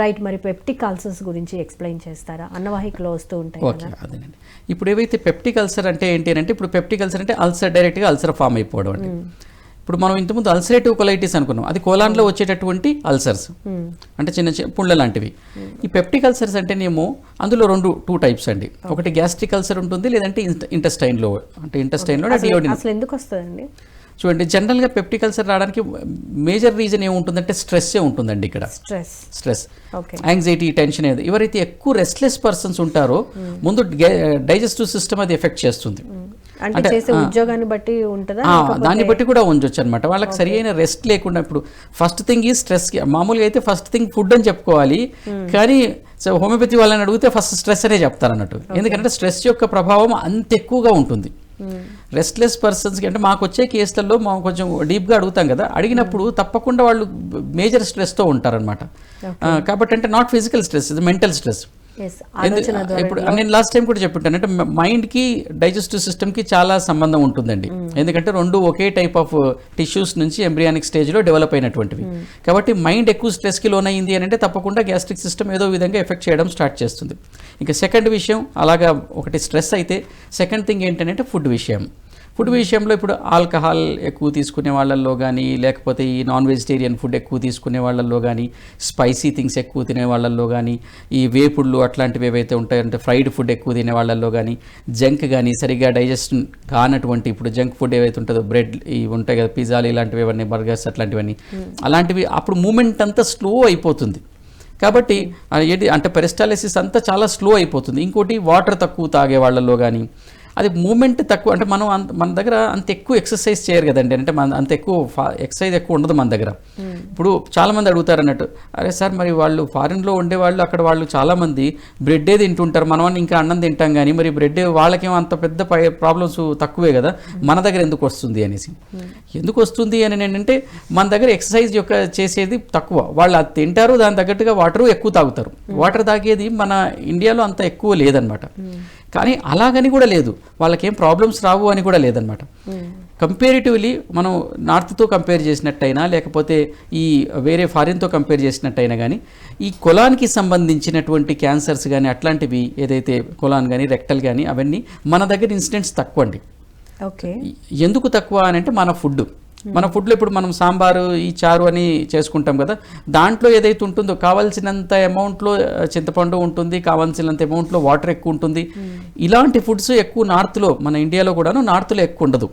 Right మరి peptic ulcers గురించి explain చేస్తారా? అన్నవాహికలో వస్తూ ఉంటాయి ఓకే అదేనండి. ఇప్పుడు ఏవైతే పెప్టిక్ అల్సర్ అంటే ఏంటి అంటే ఇప్పుడు పెప్టిక్ అల్సర్ అంటే అల్సర్ డైరెక్ట్గా అల్సర్ ఫామ్ అయిపోవడం అండి. ఇప్పుడు మనం ఇంతకుముందు అల్సరేటివ్ కొలైటిస్ అనుకున్నాం. అది కోలాన్లో వచ్చేటటువంటి అల్సర్స్. అంటే చిన్న చిన్న పుండ్ల లాంటివి. ఈ పెప్టిక్ అల్సర్స్ అంటేనేమో అందులో రెండు టూ టైప్స్ అండి. ఒకటి గ్యాస్ట్రిక్ అల్సర్ ఉంటుంది లేదంటే ఇంటెస్టైన్లో అంటే ఇంటెస్టైన్లో అసలు ఎందుకు వస్తుందండి? చూడండి జనరల్గా పెప్టిక్ అల్సర్ రావడానికి మేజర్ రీజన్ ఏముంటుందంటే స్ట్రెస్సే ఉంటుందండి ఇక్కడ. స్ట్రెస్ స్ట్రెస్ యాంగ్జైటీ టెన్షన్ ఏది ఎవరైతే ఎక్కువ రెస్ట్లెస్ పర్సన్స్ ఉంటారో ముందు డైజెస్టివ్ సిస్టమ్ అది ఎఫెక్ట్ చేస్తుంది. అంటే చేసే ఉద్యోగాన్ని బట్టి ఉంటుందా? దాన్ని బట్టి కూడా ఉంచొచ్చు అనమాట వాళ్ళకి సరి అయిన రెస్ట్ లేకుండా ఇప్పుడు ఫస్ట్ థింగ్ ఈ స్ట్రెస్ మామూలుగా అయితే ఫస్ట్ థింగ్ ఫుడ్ అని చెప్పుకోవాలి. కానీ సో హోమియోపతి వాళ్ళని అడిగితే ఫస్ట్ స్ట్రెస్ అనే చెప్తారు అన్నట్టు ఎందుకంటే స్ట్రెస్ యొక్క ప్రభావం అంత ఎక్కువగా ఉంటుంది. రెస్ట్లెస్ పర్సన్స్కి అంటే మాకు వచ్చే కేసులలో మనం కొంచెం డీప్గా అడుగుతాం కదా. అడిగినప్పుడు తప్పకుండా వాళ్ళు మేజర్ స్ట్రెస్తో ఉంటారనమాట కాబట్టి అంటే నాట్ ఫిజికల్ స్ట్రెస్ ఇది మెంటల్ స్ట్రెస్ ఇప్పుడు నేను లాస్ట్ టైం కూడా చెప్పింటాను. అంటే మైండ్కి డైజెస్టివ్ సిస్టమ్కి చాలా సంబంధం ఉంటుందండి. ఎందుకంటే రెండు ఒకే టైప్ ఆఫ్ టిష్యూస్ నుంచి ఎంబ్రియానిక్ స్టేజ్లో డెవలప్ అయినటువంటివి. కాబట్టి మైండ్ ఎక్కువ స్ట్రెస్కి లోన్ అయింది అని అంటే తప్పకుండా గ్యాస్ట్రిక్ సిస్టమ్ ఏదో విధంగా ఎఫెక్ట్ చేయడం స్టార్ట్ చేస్తుంది. ఇంకా సెకండ్ విషయం అలాగా ఒకటి స్ట్రెస్ అయితే సెకండ్ థింగ్ ఏంటంటే ఫుడ్ విషయం. ఫుడ్ విషయంలో ఇప్పుడు ఆల్కహాల్ ఎక్కువ తీసుకునే వాళ్ళల్లో కానీ లేకపోతే ఈ నాన్ వెజిటేరియన్ ఫుడ్ ఎక్కువ తీసుకునే వాళ్ళల్లో కానీ స్పైసీ థింగ్స్ ఎక్కువ తినే వాళ్ళల్లో కానీ ఈ వేపుళ్ళు అట్లాంటివి ఏవైతే ఉంటాయంటే ఫ్రైడ్ ఫుడ్ ఎక్కువ తినే వాళ్ళల్లో కానీ జంక్ కానీ సరిగ్గా డైజెషన్ కానటువంటి ఇప్పుడు జంక్ ఫుడ్ ఏవైతే ఉంటుందో బ్రెడ్ ఇవి ఉంటాయి కదా పిజ్జాలు ఇలాంటివి ఇవన్నీ బర్గర్స్ అట్లాంటివన్నీ అలాంటివి అప్పుడు మూమెంట్ అంతా స్లో అయిపోతుంది. కాబట్టి ఏంటి అంటే పెరిస్టాలిసిస్ అంతా చాలా స్లో అయిపోతుంది. ఇంకోటి వాటర్ తక్కువ తాగే వాళ్ళలో కానీ అది మూమెంట్ తక్కువ అంటే మనం అంత మన దగ్గర అంత ఎక్కువ ఎక్సర్సైజ్ చేయరు కదండి. అంటే మన అంత ఎక్కువ ఎక్సర్సైజ్ ఎక్కువ ఉండదు మన దగ్గర. ఇప్పుడు చాలా మంది అడుగుతారు అన్నట్టు అరే సార్ మరి వాళ్ళు ఫారిన్లో ఉండేవాళ్ళు అక్కడ వాళ్ళు చాలా మంది బ్రెడ్డే తింటుంటారు. మనం ఇంకా అన్నం తింటాం కానీ మరి బ్రెడ్ వాళ్ళకేమో అంత పెద్ద ప్రాబ్లమ్స్ తక్కువే కదా? మన దగ్గర ఎందుకు వస్తుంది? అనేసి. ఎందుకు వస్తుంది అని ఏంటంటే మన దగ్గర ఎక్సర్సైజ్ యొక్క చేసేది తక్కువ. వాళ్ళు అది తింటారు దాని తగ్గట్టుగా వాటర్ ఎక్కువ తాగుతారు. వాటర్ తాగేది మన ఇండియాలో అంత ఎక్కువ లేదనమాట కానీ అలాగని కూడా లేదు. వాళ్ళకేం ప్రాబ్లమ్స్ రావు అని కూడా లేదనమాట కంపేరిటివ్లీ మనం నార్త్తో కంపేర్ చేసినట్టయినా లేకపోతే ఈ వేరే ఫారిన్తో కంపేర్ చేసినట్టయినా కానీ ఈ కొలాన్కి సంబంధించినటువంటి క్యాన్సర్స్ కానీ అట్లాంటివి ఏదైతే కొలాన్ కానీ రెక్టల్ కానీ అవన్నీ మన దగ్గర ఇన్సిడెంట్స్ తక్కువ అండి ఓకే ఎందుకు తక్కువ అని అంటే మన ఫుడ్ మన ఫుడ్లో ఇప్పుడు మనం సాంబారు ఈ చారు అని చేసుకుంటాం కదా. దాంట్లో ఏదైతే ఉంటుందో కావాల్సినంత అమౌంట్లో చింతపండు ఉంటుంది కావాల్సినంత అమౌంట్లో వాటర్ ఎక్కువ ఉంటుంది. ఇలాంటి ఫుడ్స్ ఎక్కువ నార్త్లో మన ఇండియాలో కూడాను నార్త్లో ఎక్కువ ఉండదు.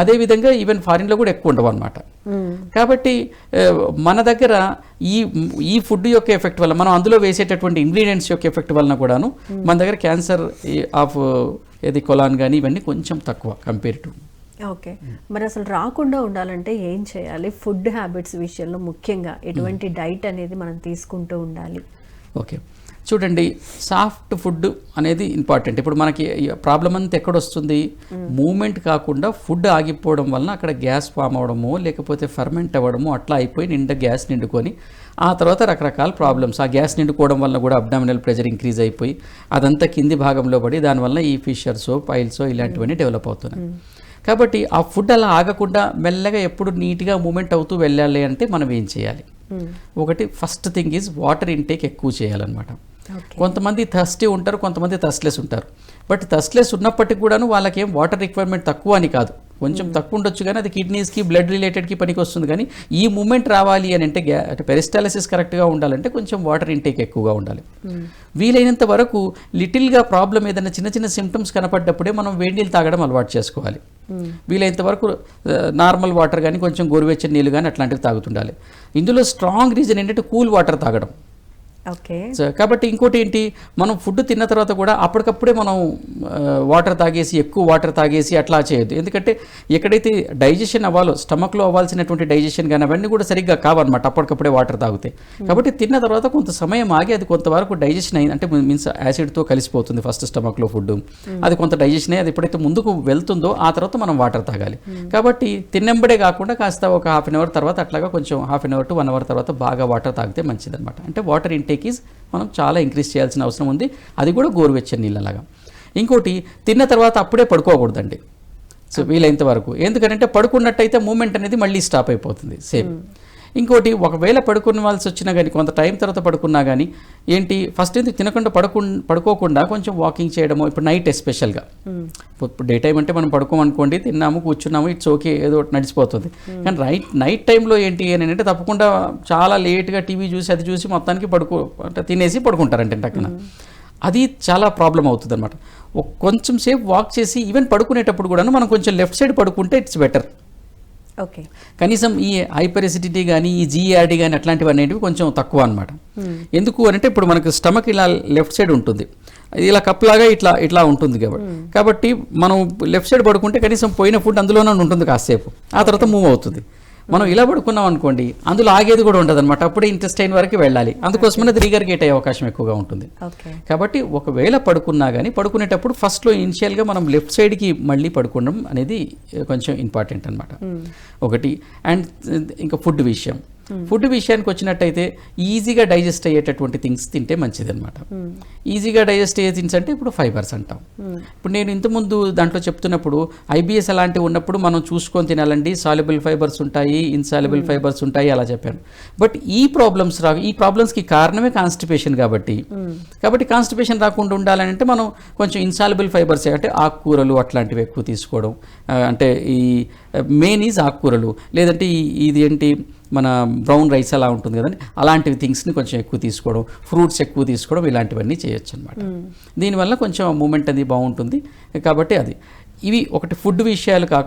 అదే విధంగా ఈవెన్ ఫారిన్లో కూడా ఎక్కువ ఉండవు అనమాట కాబట్టి మన దగ్గర ఈ ఈ ఫుడ్ యొక్క ఎఫెక్ట్ వల్ల మనం అందులో వేసేటటువంటి ఇంగ్రీడియంట్స్ యొక్క ఎఫెక్ట్ వలన కూడాను మన దగ్గర క్యాన్సర్ ఆఫ్ ఏది కొలాన్ కానీ ఇవన్నీ కొంచెం తక్కువ కంపేర్ టు ఓకే. మరి అసలు రాకుండా ఉండాలంటే ఏం చేయాలి? ఫుడ్ హ్యాబిట్స్ విషయంలో ముఖ్యంగా ఎటువంటి డైట్ అనేది మనం తీసుకుంటూ ఉండాలి? ఓకే. చూడండి సాఫ్ట్ ఫుడ్ అనేది ఇంపార్టెంట్. ఇప్పుడు మనకి ప్రాబ్లం అంతా ఎక్కడ వస్తుంది మూమెంట్ కాకుండా ఫుడ్ ఆగిపోవడం వలన అక్కడ గ్యాస్ ఫామ్ అవ్వడము లేకపోతే ఫర్మెంట్ అవ్వడము అట్లా అయిపోయి నిండా గ్యాస్ నిండుకొని ఆ తర్వాత రకరకాల ప్రాబ్లమ్స్. ఆ గ్యాస్ నిండుకోవడం వల్ల కూడా అబ్డామినల్ ప్రెషర్ ఇంక్రీజ్ అయిపోయి అదంతా కింది భాగంలో పడి దానివల్ల ఈ ఫిషర్సో పైల్సో ఇలాంటివన్నీ డెవలప్ అవుతున్నాయి. కాబట్టి ఆ ఫుడ్ అలా ఆగకుండా మెల్లగా ఎప్పుడు నీట్గా మూమెంట్ అవుతూ వెళ్ళాలి అంటే మనం ఏం చేయాలి? ఒకటి first thing is water intake ఎక్కువ చేయాలన్నమాట. కొంతమంది థర్స్టీ ఉంటారు కొంతమంది థర్స్లెస్ ఉంటారు. బట్ థర్స్లెస్ ఉన్నప్పటికీ కూడాను వాళ్ళకి ఏం వాటర్ రిక్వైర్మెంట్ తక్కువ అని కాదు. కొంచెం తక్కువ ఉండొచ్చు కానీ అది కిడ్నీస్కి బ్లడ్ రిలేటెడ్కి పనికి వస్తుంది కానీ ఈ మూమెంట్ రావాలి అని అంటే గ్యా అంటే పెరిస్టాలిసిస్ కరెక్ట్గా ఉండాలంటే కొంచెం వాటర్ ఇంటేక్ ఎక్కువగా ఉండాలి. వీలైనంత వరకు లిటిల్గా ప్రాబ్లం ఏదైనా చిన్న చిన్న సిమ్టమ్స్ కనపడ్డప్పుడే మనం వేడి నీళ్ళు తాగడం అలవాటు చేసుకోవాలి. వీలైనంత వరకు నార్మల్ వాటర్ కానీ కొంచెం గోరువెచ్చని నీళ్ళు కానీ అట్లాంటివి తాగుతుండాలి. ఇందులో స్ట్రాంగ్ రీజన్ ఏంటంటే కూల్ వాటర్ తాగడం. ఓకే. సో కాబట్టి ఇంకోటి ఏంటి? మనం ఫుడ్ తిన్న తర్వాత కూడా అప్పటికప్పుడే మనం వాటర్ తాగేసి ఎక్కువ వాటర్ తాగేసి అట్లా చేయొద్దు. ఎందుకంటే ఎక్కడైతే డైజెషన్ అవ్వాలో స్టమక్లో అవ్వాల్సినటువంటి డైజెషన్ కానీ అవన్నీ కూడా సరిగ్గా కావన్నమాట అప్పటికప్పుడే వాటర్ తాగితే. కాబట్టి తిన్న తర్వాత కొంత సమయం ఆగి అది కొంతవరకు డైజెషన్ అయింది. అంటే మీన్స్ యాసిడ్తో కలిసిపోతుంది ఫస్ట్ స్టమక్లో ఫుడ్ అది కొంత డైజెషన్ అయ్యి అది ఎప్పుడైతే ముందుకు వెళ్తుందో ఆ తర్వాత మనం వాటర్ తాగాలి. కాబట్టి తిన్నెంబడే కాకుండా కాస్త ఒక హాఫ్ అన్ అవర్ తర్వాత అట్లాగా కొంచెం half an hour to one hour తర్వాత బాగా వాటర్ తాగితే మంచిదన్నమాట. అంటే వాటర్ ఇంటేక్ ఈజ్ మనం చాలా ఇంక్రీజ్ చేయాల్సిన అవసరం ఉంది. అది కూడా గోరువెచ్చని నీళ్ళలాగా. ఇంకోటి తిన్న తర్వాత అప్పుడే పడుకోకూడదండి. సో వీలైనంత వరకు. ఎందుకంటే పడుకున్నట్టయితే మూమెంట్ అనేది మళ్ళీ స్టాప్ అయిపోతుంది. సేమ్. ఇంకోటి ఒకవేళ పడుకోవాల్సి వచ్చినా కానీ కొంత టైం తర్వాత పడుకున్నా కానీ ఏంటి ఫస్ట్ ఎందుకు తినకుండా పడుకు పడుకోకుండా కొంచెం వాకింగ్ చేయడము ఇప్పుడు నైట్ ఎస్పెషల్గా. ఇప్పుడు డే టైం అంటే మనం పడుకోమనుకోండి తిన్నాము కూర్చున్నాము ఇట్స్ ఓకే ఏదో ఒకటి నడిచిపోతుంది. కానీ రైట్ నైట్ టైంలో ఏంటి అని అంటే తప్పకుండా చాలా లేట్గా టీవీ చూసి అది చూసి మొత్తానికి పడుకో అంటే తినేసి పడుకుంటారంటే టక్కున అది చాలా ప్రాబ్లం అవుతుంది అనమాట కొంచెం సేపు వాక్ చేసి ఈవెన్ పడుకునేటప్పుడు కూడా మనం కొంచెం లెఫ్ట్ సైడ్ పడుకుంటే ఇట్స్ బెటర్. ఓకే. కనీసం ఈ హైపర్ ఎసిడిటీ కానీ ఈ జీఆర్డీ కానీ అట్లాంటివి అనేటివి కొంచెం తక్కువ అనమాట ఎందుకు అంటే ఇప్పుడు మనకు స్టమక్ ఇలా లెఫ్ట్ సైడ్ ఉంటుంది. ఇలా కప్లాగా ఇట్లా ఇట్లా ఉంటుంది కాబట్టి కాబట్టి మనం లెఫ్ట్ సైడ్ పడుకుంటే కనీసం పోయిన ఫుడ్ అందులోనే ఉంటుంది కాసేపు. ఆ తర్వాత మూవ్ అవుతుంది. మనం ఇలా పడుకున్నాం అనుకోండి అందులో ఆగేది కూడా ఉండదు అనమాట అప్పుడే ఇంటెస్టైన్ వరకు వెళ్ళాలి. అందుకోసమనే అది రీగర్గేట్ అయ్యే అవకాశం ఎక్కువగా ఉంటుంది. కాబట్టి ఒకవేళ పడుకున్నా కానీ పడుకునేటప్పుడు ఫస్ట్లో ఇనిషియల్గా మనం లెఫ్ట్ సైడ్కి మళ్ళీ పడుకోవడం అనేది కొంచెం ఇంపార్టెంట్ అనమాట ఒకటి అండ్ ఇంకా ఫుడ్ విషయం. ఫుడ్ విషయానికి వచ్చినట్టయితే ఈజీగా డైజెస్ట్ అయ్యేటటువంటి థింగ్స్ తింటే మంచిది అనమాట ఈజీగా డైజెస్ట్ అయ్యే థింగ్స్ అంటే ఇప్పుడు ఫైబర్స్ అంటాం. ఇప్పుడు నేను ఇంతకుముందు దాంట్లో చెప్తున్నప్పుడు ఐబిఎస్ అలాంటివి ఉన్నప్పుడు మనం చూసుకొని తినాలండి. సాల్యుబుల్ ఫైబర్స్ ఉంటాయి ఇన్సాల్యుబుల్ ఫైబర్స్ ఉంటాయి అలా చెప్పాను. బట్ ఈ ప్రాబ్లమ్స్ రా ఈ ప్రాబ్లమ్స్కి కారణమే కాన్స్టిపేషన్ కాబట్టి. కాబట్టి కాన్స్టిపేషన్ రాకుండా ఉండాలని అంటే మనం కొంచెం ఇన్సాల్యుబుల్ ఫైబర్స్ అంటే ఆకుకూరలు అట్లాంటివి ఎక్కువ తీసుకోవడం. అంటే ఈ మెయిన్ ఈజ్ ఆకుకూరలు లేదంటే ఇది ఏంటి మన బ్రౌన్ రైస్ అలా ఉంటుంది కదండి అలాంటివి థింగ్స్ని కొంచెం ఎక్కువ తీసుకోవడం ఫ్రూట్స్ ఎక్కువ తీసుకోవడం ఇలాంటివన్నీ చేయొచ్చు అనమాట దీనివల్ల కొంచెం మూమెంట్ అది బాగుంటుంది. కాబట్టి అది. ఇవి ఒకటి ఫుడ్ విషయాలు కా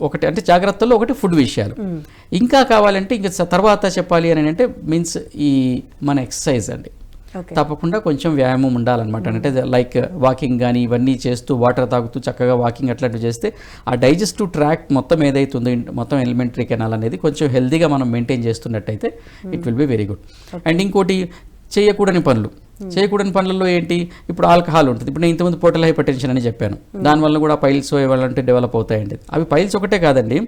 ఒకటి అంటే జాగ్రత్తల్లో ఒకటి ఫుడ్ విషయాలు. ఇంకా కావాలంటే ఇంకా తర్వాత చెప్పాలి అని అంటే మీన్స్ ఈ మన ఎక్సర్సైజ్ అండి. తప్పకుండా కొంచెం వ్యాయామం ఉండాలన్నమాట. అంటే లైక్ వాకింగ్ కానీ ఇవన్నీ చేస్తూ వాటర్ తాగుతూ చక్కగా వాకింగ్ అట్లాంటివి చేస్తే ఆ డైజెస్టివ్ ట్రాక్ మొత్తం ఏదైతుందో మొత్తం ఎలిమెంటరీ కెనాల్ అనేది కొంచెం హెల్తీగా మనం maintain చేస్తున్నట్టయితే it will be very good and ఇంకోటి చేయకూడని పనులు. చేయకూడని పనులలో ఏంటి? ఇప్పుడు ఆల్కహాల్ ఉంటుంది. ఇప్పుడు నేను ఇంతకుముందు పోర్టల్ హైపర్ టెన్షన్ అని చెప్పాను. దానివల్ల కూడా పైల్స్ ఇవ్వాలంటే డెవలప్ అవుతాయండి. అవి పైల్స్ ఒకటే కాదండి.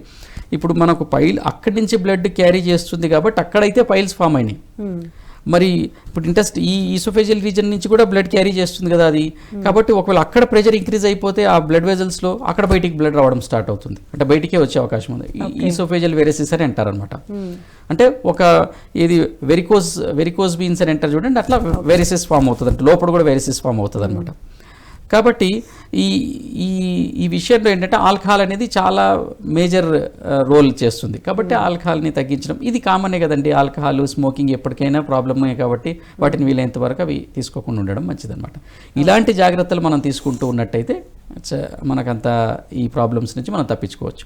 ఇప్పుడు మనకు పైల్ అక్కడి నుంచి బ్లడ్ క్యారీ చేస్తుంది కాబట్టి అక్కడైతే పైల్స్ ఫామ్ అయినాయి. మరి ఇప్పుడు ఇంట్రెస్ట్ ఈ ఈసోఫేజియల్ రీజన్ నుంచి కూడా బ్లడ్ క్యారీ చేస్తుంది కదా అది. కాబట్టి ఒకవేళ అక్కడ ప్రెషర్ ఇంక్రీజ్ అయిపోతే ఆ బ్లడ్ వెజల్స్లో అక్కడ బయటికి బ్లడ్ రావడం స్టార్ట్ అవుతుంది. అంటే బయటికే వచ్చే అవకాశం ఉంది. ఈసోఫేజియల్ వెరసిస్ అని అంటారనమాట అంటే ఒక ఇది వెరికోజ్ వెరికోజ్ బీన్స్ అని అంటారు చూడండి అట్లా వెరిసిస్ ఫామ్ అవుతుంది అంటే లోపల కూడా వెరిసిస్ ఫామ్ అవుతుంది అనమాట కాబట్టి ఈ ఈ ఈ విషయంలో ఏంటంటే ఆల్కహాల్ అనేది చాలా మేజర్ రోల్ చేస్తుంది. కాబట్టి ఆల్కహాల్ని తగ్గించడం ఇది కామనే కదండి. ఆల్కహాల్ స్మోకింగ్ ఎప్పటికైనా ప్రాబ్లమే కాబట్టి వాటిని వీలైనంత వరకు అవి తీసుకోకుండా ఉండడం మంచిదన్నమాట. ఇలాంటి జాగ్రత్తలు మనం తీసుకుంటూ ఉన్నట్టయితే మనకంత ఈ ప్రాబ్లమ్స్ నుంచి మనం తప్పించుకోవచ్చు.